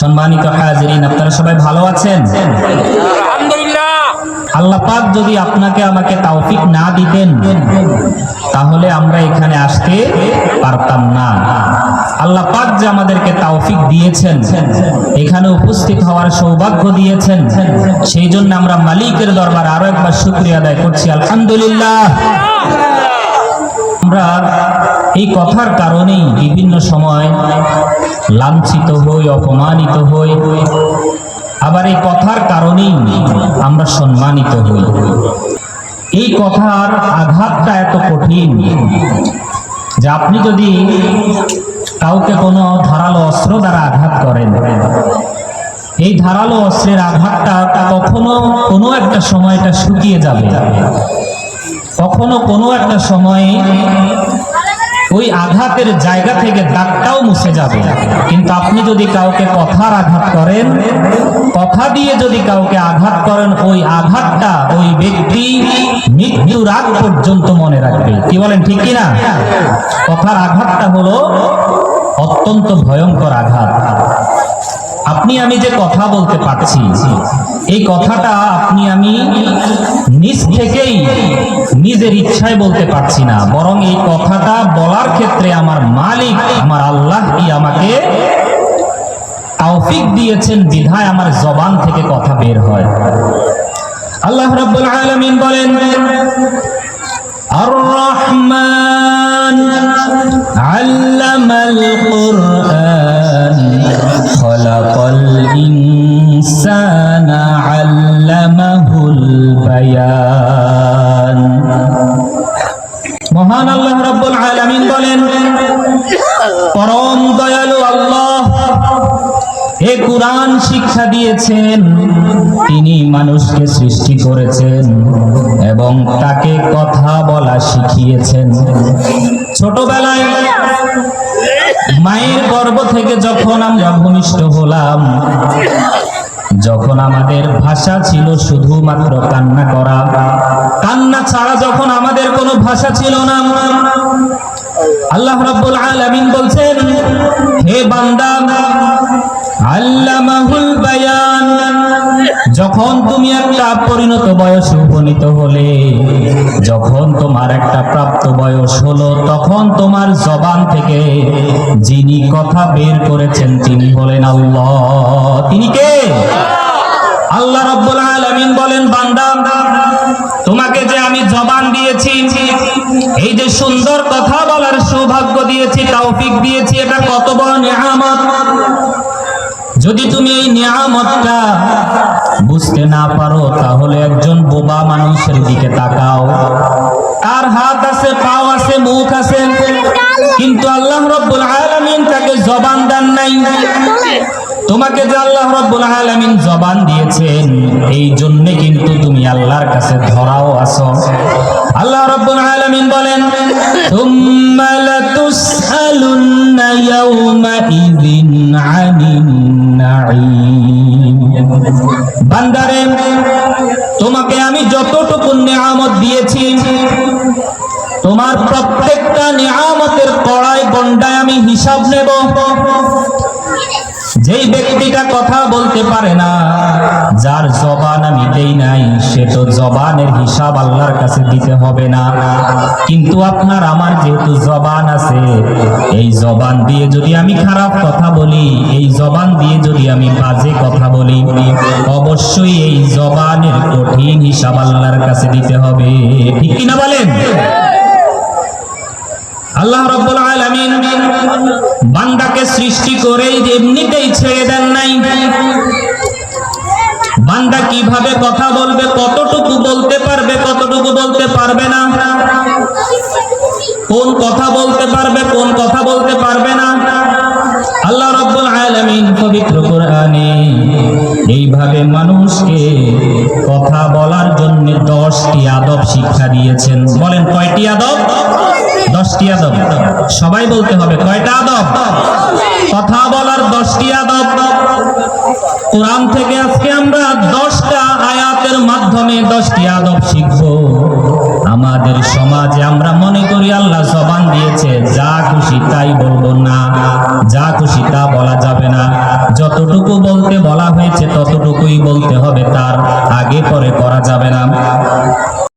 সম্মানিত হাজিরিন আপনারা সবাই ভালো আছেন? আল্লাহ পাক যদি আপনাকে আমাকে তাওফিক না দিতেন তাহলে আমরা এখানে আসতে পারতাম না। আল্লাহ পাক যে আমাদেরকে তৌফিক দিয়েছেন এখানে উপস্থিত হওয়ার সৌভাগ্য দিয়েছেন সেই জন্য আমরা মালিকের দরবার আরও একবার শুকরিয়া আদায় করছি। আলহামদুলিল্লাহ। আমরা এই কথার কারণেই বিভিন্ন সময় লাঞ্ছিত হই, অপমানিত হই। আবার এই কথার কারণেই আমরা সম্মানিত হই। এই কথার আঘাতটা এত কঠিন যে আপনি যদি কাউকে কোনো ধারালো অস্ত্র দ্বারা আঘাত করেন, এই ধারালো অস্ত্রের আঘাতটা কখনো কোনো একটা সময় এটা শুকিয়ে যাবে। কখনো কোনো একটা সময়ে ওই আঘাতের জায়গা থেকে দাগটাও মুছে যাবে। কিন্তু আপনি যদি কাউকে কথার আঘাত করেন, কথা দিয়ে যদি কাউকে আঘাত করেন, ওই আঘাতটা ওই ব্যক্তি মৃত্যুর আগ পর্যন্ত মনে রাখবে। কি বলেন, ঠিক কিনা? কথার আঘাতটা হলো অত্যন্ত ভয়ঙ্কর আঘাত। আপনি আমি যে কথা বলতে পারছি, এই কথাটা আপনি আমি নিজ থেকেই নিজের ইচ্ছায় বলতে পারছি না। বরং এই কথাটা বলার ক্ষেত্রে আমার মালিক, আমার আল্লাহ কি আমাকে তৌফিক দিয়েছেন বিধায় আমার জবান থেকে কথা বের হয়। আল্লাহ রাব্বুল আলামিন বলেন আর রহমান আল্লামাল কুরআন। আলামিন বলেন, পরম দয়ালু আল্লাহ হে কোরআন শিক্ষা দিয়েছেন, তিনি মানুষকে সৃষ্টি করেছেন এবং তাকে কথা বলা শিখিয়েছেন। ছোটবেলায় মায়ের গর্ভ থেকে যখন আমরা ভূমিষ্ঠ হলাম, যখন আমাদের ভাষা ছিল শুধুমাত্র কান্না করা, কান্না ছাড়া যখন আমাদের কোনো ভাষা ছিল না আল্লাহ রাব্বুল আলামিন বলছেন, হে বান্দা, আল্লামাহুল বায়ান, যখন তুমি একটা পরিণত বয়সে উপনীত হলে, যখন তোমার একটা প্রাপ্ত বয়স হলো, তখন তোমার জবান থেকে যিনি কথা বের করেছেন, তিনি বলেন আল্লাহ। তিনি কে? আল্লাহ রাব্বুল আলামিন বলেন, বান্দা, তোমাকে যে আমি জবান দিয়েছি এই যে সুন্দর কথা বলার সৌভাগ্য দিয়েছি, তৌফিক দিয়েছি, এটা কত বড় নিয়ামত? যদি তুমি এই নিয়ামতটা বুঝতে না পারো, তাহলে একজন বোবা মানুষের দিকে তাকাও। তার হাত আছে, পাও আছে, মুখ আছে। কিন্তু আল্লাহ রব্বুল আলামিন তাকে জবান দেন নাই। তোমাকে যে আল্লাহ রব্বুল আলামিন জবান দিয়েছেন এই জন্য কিন্তু তুমি আল্লাহর কাছে ধরাও আছো। আল্লাহ রব্বুল আলামিন বলেন তুম্মা লাতুসআলুন্না ইয়াউমাইযিন আনিন নাঈম। বান্দারে, তোমাকে আমি যতটুকু নিয়ামত দিয়েছি, তোমার প্রত্যেকটা নিয়ামতের কড়াই গন্ডায় আমি হিসাব নেব। যেই ব্যক্তিটা কথা বলতে পারে না, যার জবান আমি দেই নাই, সে তো জবানের হিসাব আল্লাহর কাছে দিতে হবে না। কিন্তু আপনার, আমার যেহেতু জবান আছে, এই জবান দিয়ে যদি আমি খারাপ কথা বলি, এই জবান দিয়ে যদি আমি বাজে কথা বলি, অবশ্যই এই জবানের কঠিন হিসাব আল্লাহর কাছে দিতে হবে। ঠিক কিনা বলেন? আল্লাহ রাব্বুল আলামিন বান্দাকে সৃষ্টি করে এমনিতেই ছেড়ে দেন নাই। বান্দা কীভাবে কথা বলবে, কতটুকু বলতে পারবে, কতটুকু বলতে পারবে না? কোন কথা বলতে পারবে, কোন কথা বলতে পারবে না? আল্লাহ রাব্বুল আলামিন পবিত্র কোরআনে এইভাবে মানুষকে কথা বলার জন্য দশটি আদব শিক্ষা দিয়েছেন। বলেন কয়টি আদব? দশটি আদব। সবাই বলতে হবে, কয়টা আদব? কথা বলার দশটি আদব। কোরআন থেকে আজকে আমরা দশটা আয়াতের মাধ্যমে দশটি আদব শিখব। আমাদের সমাজে আমরা মনে করি আল্লাহ জবান দিয়েছে, যা খুশি তাই বলব না, যা খুশি তা বলা যাবে না। যতটুকু বলতে বলা হয়েছে, ততটুকুই বলতে হবে, তার আগে পরে করা যাবে না।